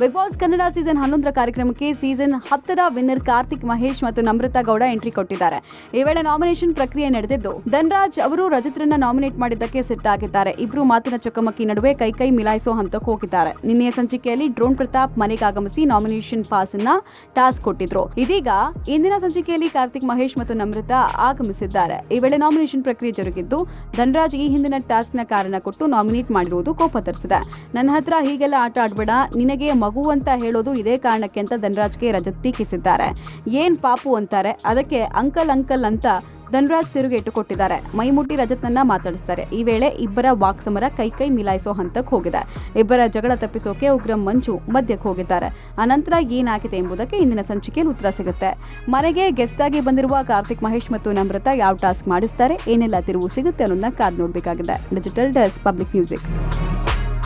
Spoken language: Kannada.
ಬಿಗ್ ಬಾಸ್ ಕನ್ನಡ ಸೀಸನ್ ಹನ್ನೊಂದರ ಕಾರ್ಯಕ್ರಮಕ್ಕೆ ಸೀಸನ್ ಹತ್ತರ ವಿನ್ನರ್ ಕಾರ್ತಿಕ್ ಮಹೇಶ್ ಮತ್ತು ನಮ್ರತಾ ಗೌಡ ಎಂಟ್ರಿ ಕೊಟ್ಟಿದ್ದಾರೆ. ಈ ವೇಳೆ ನಾಮಿನೇಷನ್ ಪ್ರಕ್ರಿಯೆ ನಡೆದಿದ್ದು, ಧನ್ರಾಜ್ ಅವರು ರಜತ್ರನ್ನ ನಾಮಿನೇಟ್ ಮಾಡಿದ್ದಕ್ಕೆ ಸಿಟ್ಟಾಗಿದ್ದಾರೆ ಇಬ್ರು ಮಾತಿನ ಚಕಮಕಿ ನಡುವೆ ಕೈ ಕೈ ಮಿಲಾಯಿಸೋ ಹಂತಕ್ಕೆ ಹೋಗಿದ್ದಾರೆ. ನಿನ್ನೆಯ ಸಂಚಿಕೆಯಲ್ಲಿ ಡ್ರೋನ್ ಪ್ರತಾಪ್ ಮನೆಗೆ ಆಗಮಿಸಿ ನಾಮಿನೇಷನ್ ಪಾಸ್ ಅನ್ನ ಟಾಸ್ಕ್ ಕೊಟ್ಟಿದ್ರು. ಇದೀಗ ಇಂದಿನ ಸಂಚಿಕೆಯಲ್ಲಿ ಕಾರ್ತಿಕ್ ಮಹೇಶ್ ಮತ್ತು ನಮ್ರತಾ ಆಗಮಿಸಿದ್ದಾರೆ. ಈ ವೇಳೆ ನಾಮಿನೇಷನ್ ಪ್ರಕ್ರಿಯೆ ಜರುಗಿದ್ದು, ಧನ್ರಾಜ್ ಈ ಹಿಂದಿನ ಟಾಸ್ಕ್ನ ಕಾರಣ ಕೊಟ್ಟು ನಾಮಿನೇಟ್ ಮಾಡಿರುವುದು ಕೋಪ ತರಿಸಿದೆ. ನನ್ನ ಹತ್ರ ಹೀಗೆಲ್ಲ ಆಟ ಆಡ್ಬೇಡ. ನಿನಗೆ ಮಗು ಅಂತ ಹೇಳೋದು ಇದೇ ಕಾರಣಕ್ಕೆ ಅಂತ ಧನ್ರಾಜ್ಗೆ ರಜತ್ ಟೀಕಿಸಿದ್ದಾರೆ. ಏನ್ ಪಾಪು ಅಂತಾರೆ, ಅದಕ್ಕೆ ಅಂಕಲ್ ಅಂಕಲ್ ಅಂತ ಧನ್ರಾಜ್ ತಿರುಗೇಟು ಕೊಟ್ಟಿದ್ದಾರೆ. ಮೈಮುಟ್ಟಿ ರಜತ್ನನ್ನ ಮಾತಾಡಿಸ್ತಾರೆ. ಈ ವೇಳೆ ಇಬ್ಬರ ವಾಕ್ಸಮರ ಕೈ ಕೈ ಮಿಲಾಯಿಸೋ ಹಂತಕ್ಕೆ ಹೋಗಿದೆ. ಇಬ್ಬರ ಜಗಳ ತಪ್ಪಿಸೋಕೆ ಉಗ್ರ ಮಂಜು ಮಧ್ಯಕ್ಕೆ ಹೋಗಿದ್ದಾರೆ. ಅನಂತರ ಏನಾಗಿದೆ ಎಂಬುದಕ್ಕೆ ಇಂದಿನ ಸಂಚಿಕೆಯಲ್ಲಿ ಉತ್ತರ ಸಿಗುತ್ತೆ. ಮನೆಗೆ ಗೆಸ್ಟ್ ಆಗಿ ಬಂದಿರುವ ಕಾರ್ತಿಕ್ ಮಹೇಶ್ ಮತ್ತು ನಮ್ರತಾ ಯಾವ ಟಾಸ್ಕ್ ಮಾಡಿಸ್ತಾರೆ, ಏನೆಲ್ಲ ತಿರುವು ಸಿಗುತ್ತೆ ಅನ್ನೋದನ್ನ ಕಾದ್ ನೋಡಬೇಕಾಗಿದೆ. Digital desk Public Music.